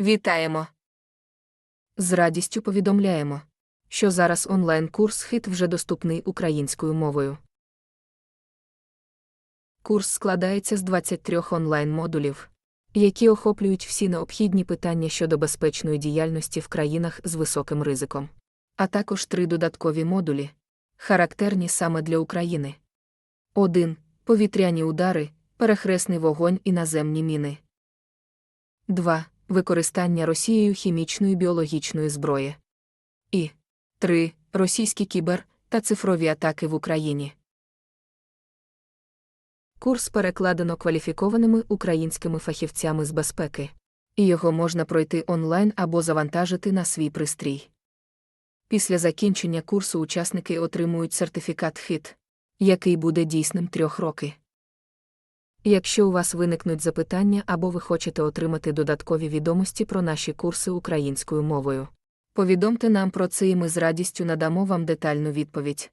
Вітаємо! З радістю повідомляємо, що зараз онлайн-курс хит вже доступний українською мовою. Курс складається з 23 онлайн-модулів, які охоплюють всі необхідні питання щодо безпечної діяльності в країнах з високим ризиком, а також три додаткові модулі, характерні саме для України. 1. Повітряні удари, перехресний вогонь і наземні міни. 2. Використання Росією хімічної біологічної зброї. І 3. Російські кібер та цифрові атаки в Україні. Курс перекладено кваліфікованими українськими фахівцями з безпеки, і його можна пройти онлайн або завантажити на свій пристрій. Після закінчення курсу учасники отримують сертифікат ХІТ, який буде дійсним трьох роки. Якщо у вас виникнуть запитання або ви хочете отримати додаткові відомості про наші курси українською мовою, повідомте нам про це і ми з радістю надамо вам детальну відповідь.